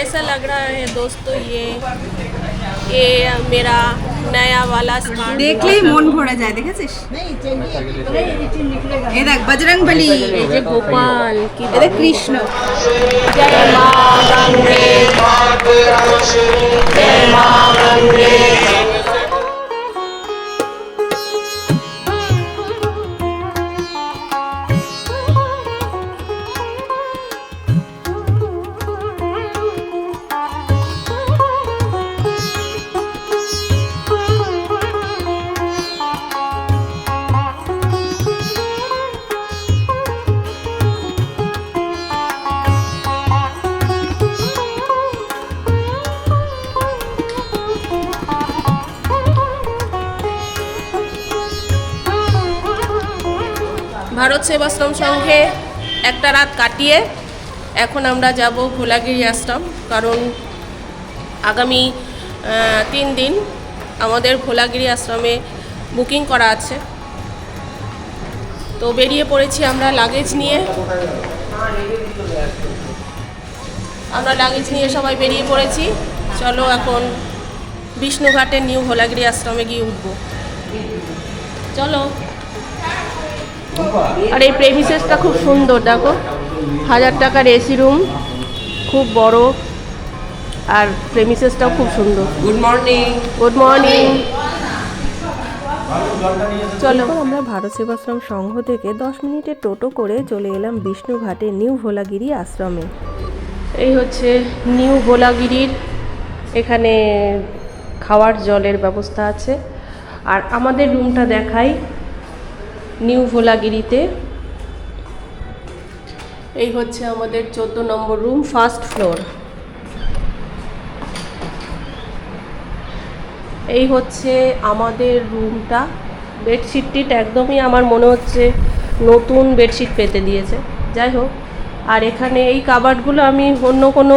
कैसा लग रहा है दोस्तों ये ये मेरा नया वाला स्मार्ट দেখলেই মন ভরে যায় দেখেছিস এই দেখ বজরং বলি এই যে গোপাল কি এটা কৃষ্ণ জয় মা গঙ্গে জয় মা গঙ্গে সেবাশ্রম সংঘে একটা রাত কাটিয়ে এখন আমরা যাব ভোলাগিরি আশ্রম, কারণ আগামী তিন দিন আমাদের ভোলাগিরি আশ্রমে বুকিং করা আছে। তো বেরিয়ে পড়েছি আমরা লাগেজ নিয়ে। আমরা লাগেজ নিয়ে সবাই বেরিয়ে পড়েছি। চলো এখন বিষ্ণুঘাটের নিউ ভোলাগিরি আশ্রমে গিয়ে উঠবো। চলো। আর এই প্রেমিসেসটা খুব সুন্দর দেখো। হাজার টাকার এসি রুম খুব বড় আর প্রেমিসেসটাও খুব সুন্দর। গুড মর্নিং গুড মর্নিং চলো। আমরা ভারত সেবাশ্রম সংঘ থেকে দশ মিনিটের টোটো করে চলে এলাম বিষ্ণুঘাটে নিউ ভোলাগিরি আশ্রমে। এই হচ্ছে নিউ ভোলাগিরির এখানে খাওয়ার জলের ব্যবস্থা আছে। আর আমাদের রুমটা দেখাই নিউ ভোলাগিরিতে। এই হচ্ছে আমাদের চোদ্দ নম্বর রুম, ফার্স্ট ফ্লোর। এই হচ্ছে আমাদের রুমটা। বেডশিটটিট একদমই আমার মনে হচ্ছে নতুন বেডশিট পেতে দিয়েছে। যাই হোক, আর এখানে এই কাবার্ডগুলো আমি অন্য কোনো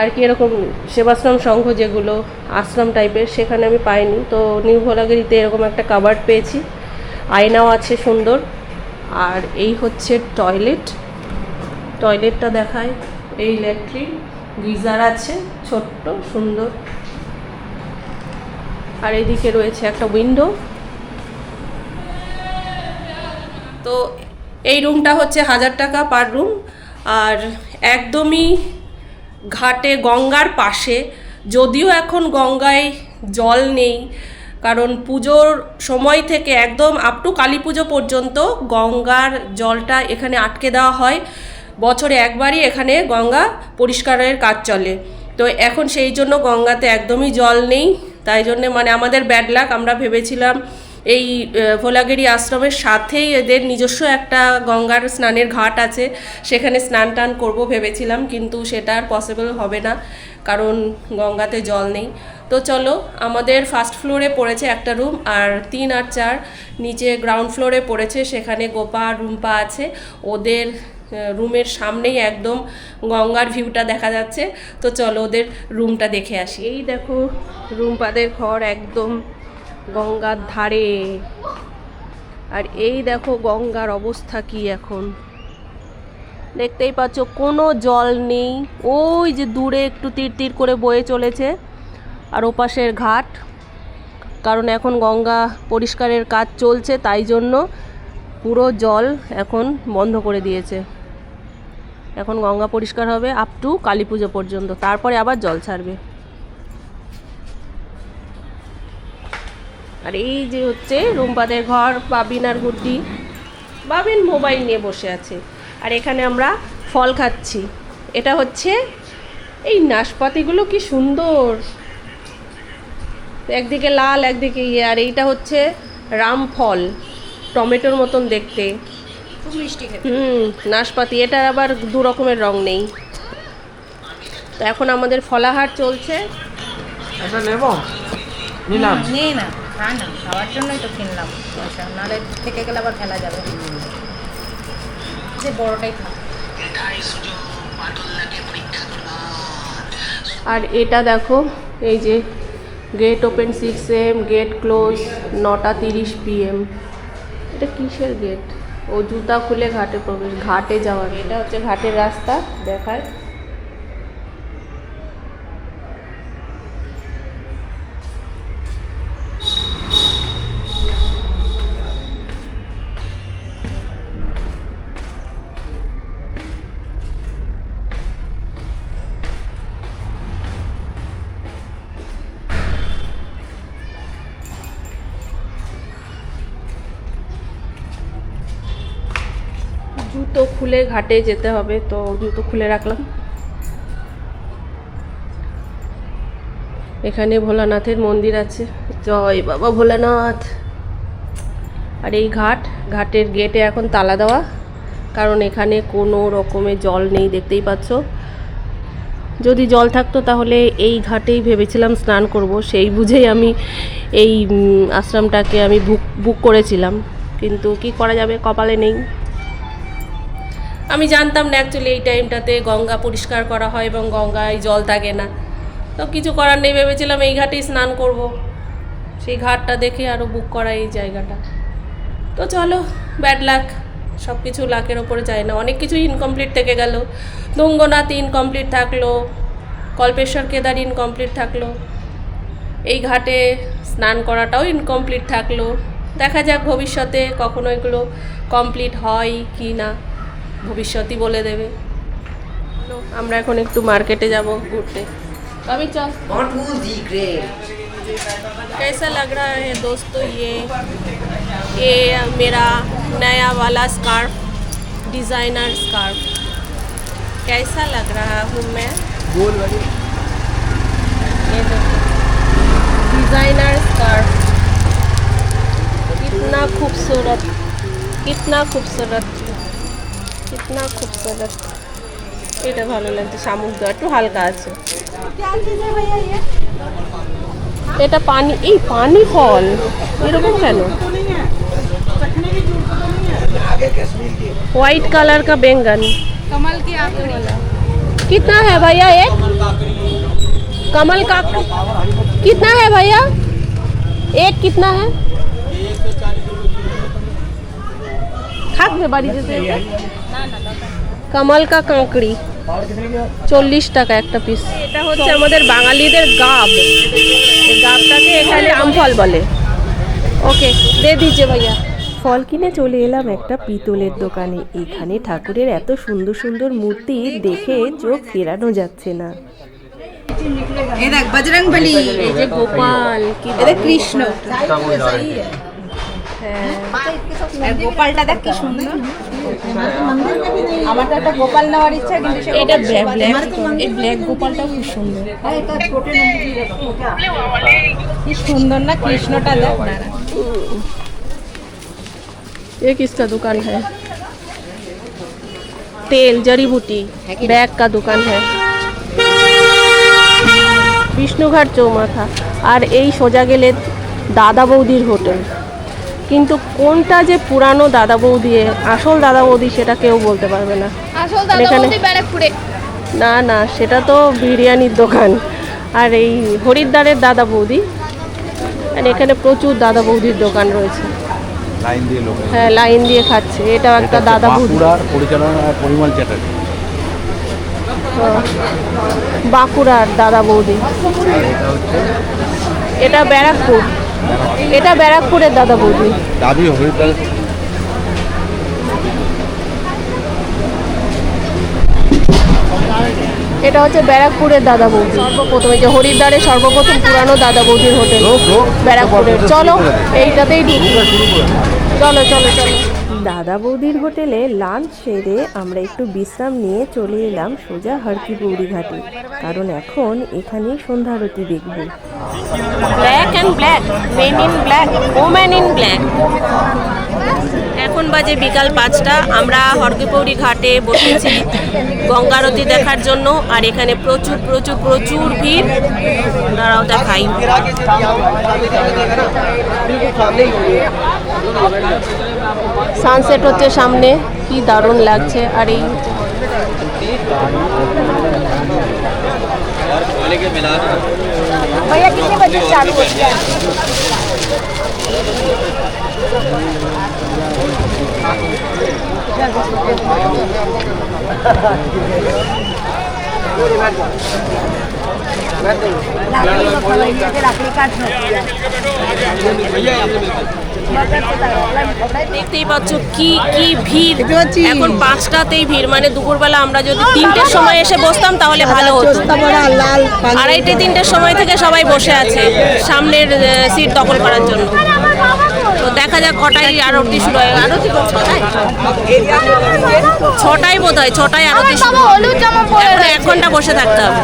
আর কি এরকম সেবাশ্রম সংঘ যেগুলো আশ্রম টাইপের সেখানে আমি পাইনি। তো নিউ ভোলাগিরিতে এরকম একটা কাবার্ড পেয়েছি। আয়নাও আছে সুন্দর। আর এই হচ্ছে টয়লেট টয়লেটটা দেখায়। এই ল্যাট্রিন, গিজার আছে, ছোট্ট, সুন্দর। আর এদিকে রয়েছে একটা উইন্ডো তো এই রুমটা হচ্ছে হাজার টাকা পার রুম আর একদমই ঘাটে গঙ্গার পাশে। যদিও এখন গঙ্গায় জল নেই, কারণ পুজোর সময় থেকে একদম আপ টু কালী পুজো পর্যন্ত গঙ্গার জলটা এখানে আটকে দেওয়া হয়। বছরে একবারই এখানে গঙ্গা পরিষ্কারের কাজ চলে। তো এখন সেই জন্য গঙ্গাতে একদমই জল নেই। তাই জন্যে মানে আমাদের ব্যাড লাক আমরা ভেবেছিলাম এই ভোলাগিরি আশ্রমের সাথেই এদের নিজস্ব একটা গঙ্গার স্নানের ঘাট আছে। সেখানে স্নান টান করব ভেবেছিলাম, কিন্তু সেটা আর পসিবল হবে না, কারণ গঙ্গাতে জল নেই। তো চলো, আমাদের ফার্স্ট ফ্লোরে পড়েছে একটা রুম আর তিন আর চার নিচে গ্রাউন্ড ফ্লোরে পড়েছে। সেখানে গোপা, রুম্পা আছে। ওদের রুমের সামনেই একদম গঙ্গার ভিউটা দেখা যাচ্ছে। তো চলো ওদের রুমটা দেখে আসি। এই দেখো, রুম্পাদের ঘর একদম গঙ্গার ধারে। আর এই দেখো গঙ্গার অবস্থা কি এখন। দেখতেই পাচ্ছ, কোনো জল নেই। ওই যে দূরে একটু তীর তীর করে বয়ে চলেছে, আর ওপাশের ঘাট। কারণ এখন গঙ্গা পরিষ্কারের কাজ চলছে, তাই জন্য পুরো জল এখন বন্ধ করে দিয়েছে। এখন গঙ্গা পরিষ্কার হবে আপ টু কালী পুজো পর্যন্ত। তারপরে আবার জল ছাড়বে। আর এই যে হচ্ছে রুম্পাদের ঘর বাবিন আর গুড্ডি। বাবিন মোবাইল নিয়ে বসে আছে। আর এখানে আমরা ফল খাচ্ছি। এটা হচ্ছে এই নাশপাতিগুলো কি সুন্দর। একদিকে লাল একদিকে ইয়ে। আর এইটা হচ্ছে রামফল টমেটোর মতন দেখতে। খুব মিষ্টি খেতে। হুম নাশপাতি। এটার আবার দু রকমের রং নেই। তো এখন আমাদের ফলাহার চলছে। এটা নেব? নিলাম। নেই না খা না, খাওয়ার জন্যই তো কিনলাম। পয়সা নাহলে থেকে গেলে আবার ফেলা যাবে। যে বড়টাই খা আর এটা দেখো, এই যে gate open six AM gate close নটা তিরিশ পিএম এটা কিসের গেট ও জুতা খুলে ঘাটে প্রবেশ, ঘাটে যাওয়ার। এটা হচ্ছে ঘাটের রাস্তা দেখায় খুলে ঘাটে যেতে হবে, তো জুতো খুলে রাখলাম। এখানে ভোলানাথের মন্দির আছে। জয় বাবা ভোলানাথ! আর এই ঘাট, ঘাটের গেটে এখন তালা দেওয়া, কারণ এখানে কোনো রকমের জল নেই, দেখতেই পাচ্ছ। যদি জল থাকতো তাহলে এই ঘাটেই ভেবেছিলাম স্নান করব, সেই বুঝেই আমি এই আশ্রমটাকে আমি বুক বুক করেছিলাম। কিন্তু কি করা যাবে, কপালে নেই। আমি জানতাম না অ্যাকচুয়ালি এই টাইমটাতে গঙ্গা পরিষ্কার করা হয় এবং গঙ্গায় জল থাকে না। তো কিছু করার নেই, ভেবেছিলাম এই ঘাটেই স্নান করব। সেই ঘাটটা দেখে আরও বুক করা এই জায়গাটা। তো চলো ব্যাড লাক সব কিছু লাকের ওপরে যায় না। অনেক কিছু ইনকমপ্লিট থেকে গেল। দুঙ্গনাথ ইনকমপ্লিট থাকল, কল্পেশ্বর কেদার ইনকমপ্লিট থাকল। এই ঘাটে স্নান করাটাও ইনকমপ্লিট থাকল। দেখা যাক ভবিষ্যতে কখনো এগুলো কমপ্লিট হয় কি না। ভবিষ্যতই বলে দেবে চলো, আমরা এখন একটু মার্কেটে যাব ঘুরতে আমি চল कैसा लग रहा है दोस्तों ये ये मेरा नया वाला स्कार्फ डिज़ाइनर स्कार्फ कैसा लग रहा हूँ मैं ये देखो डिज़ाइनर स्कार्फ कितना खूबसूरत कितना खूबसूरत कितना खूबसूरत এটা ভালো লাগছে শামুক দেওয়া একটু হালকা আছে এটা পানি এই পানি ফল এরকম কেন व्हाइट कलर का बैंगन कमल की आखिरी कितना है भैया एक कमल का कितना है भैया एक कितना है থাকবে বাড়িতে কামালকা কাঁকড়ি। চল্লিশ টাকা একটা পিস এটা হচ্ছে আমাদের বাঙালিদের গাব। গাবটাকে এখানে আমফল বলে। ওকে দে দিচ্ছে ভাইয়া। ফল কিনে চলে এলাম একটা পিতলের দোকানে। এখানে ঠাকুরের এত সুন্দর সুন্দর মূর্তি দেখে চোখ ফেরানো যাচ্ছে না। দেখ বজরং বলি যে গোপাল কি কৃষ্ণ। গোপালটা দেখ কি সুন্দর আমার তো একটা গোপাল নেওয়ার ইচ্ছা কিন্তু সে এটা ব্ল্যাক ব্ল্যাক এই ব্ল্যাক গোপালটাও খুব সুন্দর কি সুন্দর না কৃষ্ণটা দেখ দাঁড়া। ये किसका दुकान है तेल जड़ी बूटी बैग का दुकान है বিষ্ণুঘাট চৌমাথা আর এই সোজা গেলে দাদা বৌদির হোটেল কিন্তু কোনটা যে পুরানো দাদা বৌদি আসল দাদা বৌদি সেটা কেউ বলতে পারবে না। আসল দাদা এখানে- বৌদি ব্যারাকপুরে না না সেটা তো বিরিয়ানির দোকান। আর এই হরিদ্বারের দাদা বৌদি আর এখানে প্রচুর দাদা বৌদির দোকান রয়েছে। লাইন দিয়ে লোক হ্যাঁ লাইন দিয়ে খাচ্ছে। এটাও একটা দাদা বৌদি। বাঁকুড়ার পরিচালনা পরিমল চ্যাটার্জি। বাঁকুড়ার দাদা বৌদি। আর এটা হচ্ছে এটা ব্যারাকপুর। এটা ব্যারাকপুরের দাদা বৌদি দাবি হরিদ্বার এটা হচ্ছে ব্যারাকপুরের দাদা বৌদি সর্বপ্রথম এই যে হরিদ্বারের সর্বপ্রথম পুরানো দাদা বৌদির হোটেল ব্যারাকপুরের চলো এইটাতেই ঢুকি চলো চলো চলো দাদা বৌদির হোটেলে লাঞ্চ সেরে আমরা একটু বিশ্রাম নিয়ে চলে এলাম সোজা হরকি বৌড়ি ঘাটে। কারণ এখন এখানে সন্ধ্যা আরতি দেখব। Black and black men in black woman in black এখন বাজে বিকাল পাঁচটা, আমরা হরকিপৌরি ঘাটে বসেছি গঙ্গারতি দেখার জন্য, আর এখানে প্রচুর প্রচুর প্রচুর ভিড়। দাঁড়াও দেখাই। সানসেট হচ্ছে সামনে কি দারুণ লাগছে আর এই भैया कितने बजे चालू होती है राखी काट দেখতেই পাচ্ছ কি কি ভিড়। এখন পাঁচটাতেই ভিড়। মানে দুপুরবেলা আমরা যদি তিনটের সময় এসে বসতাম তাহলে ভালো হতো। আড়াইটে তিনটের সময় থেকে সবাই বসে আছে সামনের সিট দখল করার জন্য। তো দেখা যাক কটায় আরতি শুরু হয়। আরতি ছটায়? বোধ হয় ছটায় আরতি শুরু। এক ঘণ্টা বসে থাকতে হবে।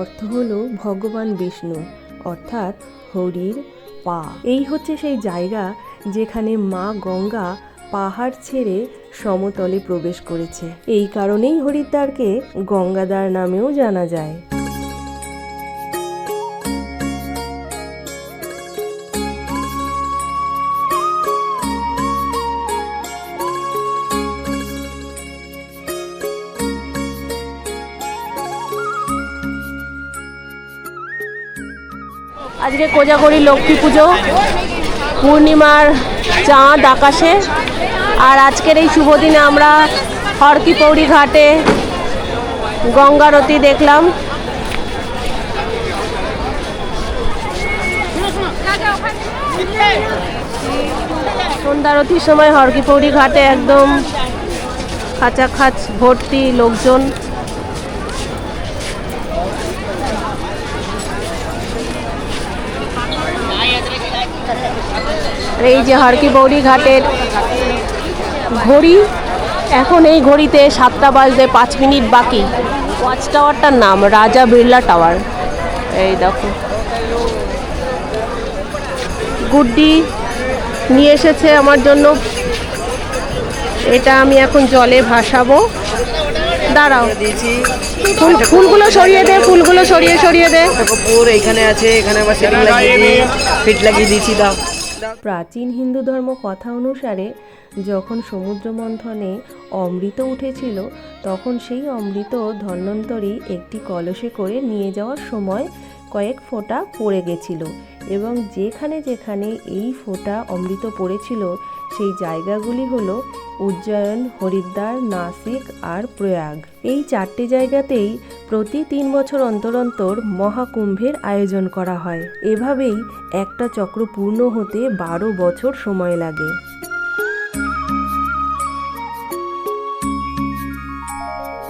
অর্থ হল ভগবান বিষ্ণু, অর্থাৎ হরির পা। এই হচ্ছে সেই জায়গা যেখানে মা গঙ্গা পাহাড় ছেড়ে সমতলে প্রবেশ করেছে। এই কারণেই হরিদ্বারকে গঙ্গাদ্বার নামেও জানা যায়। আজকে কোজাগরি লক্ষ্মী পুজো, পূর্ণিমার চাঁদ আকাশে। আর আজকের এই শুভ দিনে আমরা হরকি পৌড়ি ঘাটে গঙ্গারতি দেখলাম। সন্ধ্যারতির সময় হরকিপৌরি ঘাটে একদম খাঁচাখাচ ভর্তি লোকজন। এই যে হরকি বৌরি ঘাটের ঘড়ি, এখন এই ঘড়িতে সাতটা বাজতে পাঁচ মিনিট বাকি। ওয়াচ টাওয়ারটার নাম রাজা বিড়লা টাওয়ার। এই দেখো। গুড্ডি নিয়ে এসেছে আমার জন্য। এটা আমি এখন জলে ভাসাবো। দাঁড়াও। ফুলগুলো সরিয়ে দে, ফুলগুলো সরিয়ে সরিয়ে দে। এখানে আছে, এখানে আবার সেটিং লাগিয়ে দিই। ফিট লাগিয়ে দিয়েছি, দাও। প্রাচীন হিন্দু ধর্ম কথা অনুসারে যখন সমুদ্র মন্থনে অমৃত উঠেছিল, তখন সেই অমৃত ধন্বন্তরী একটি কলসে করে নিয়ে যাওয়ার সময় কয়েক ফোঁটা পড়ে গেছিল। এবং যেখানে যেখানে এই ফোঁটা অমৃত পড়েছিল, সেই জায়গাগুলি হলো উজ্জয়ন, হরিদ্বার, নাসিক আর প্রয়াগ। এই চারটি জায়গাতেই প্রতি তিন বছর অন্তর অন্তর মহাকুম্ভের আয়োজন করা হয়। এভাবেই একটা চক্র পূর্ণ হতে বারো বছর সময় লাগে।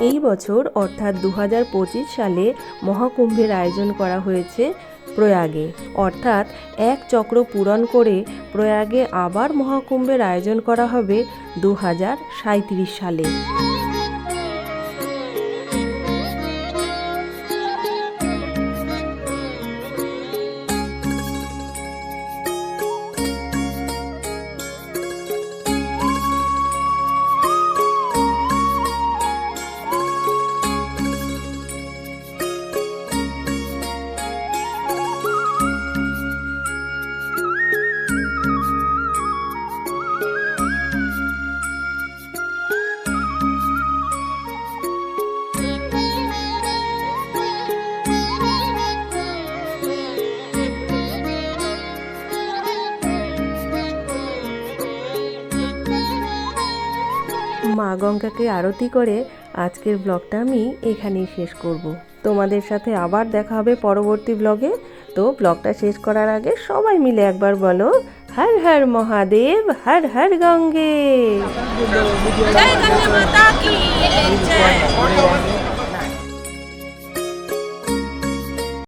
এই বছর অর্থাৎ দু হাজার পঁচিশ সালে মহাকুম্ভের আয়োজন করা হয়েছে প্রয়াগে। অর্থাৎ এক চক্র পূরণ করে প্রয়াগে আবার মহাকুম্ভের আয়োজন করা হবে দু হাজার সাঁইত্রিশ সালে। গঙ্গাকে আরতি করে আজকের ব্লগটা আমি এখানেই শেষ করব। তোমাদের সাথে আবার দেখা হবে পরবর্তী ব্লগে। তো ব্লগটা শেষ করার আগে সবাই মিলে একবার বলো, হর হর মহাদেব, হর হর গঙ্গে। জয় মাতা কি, জয়।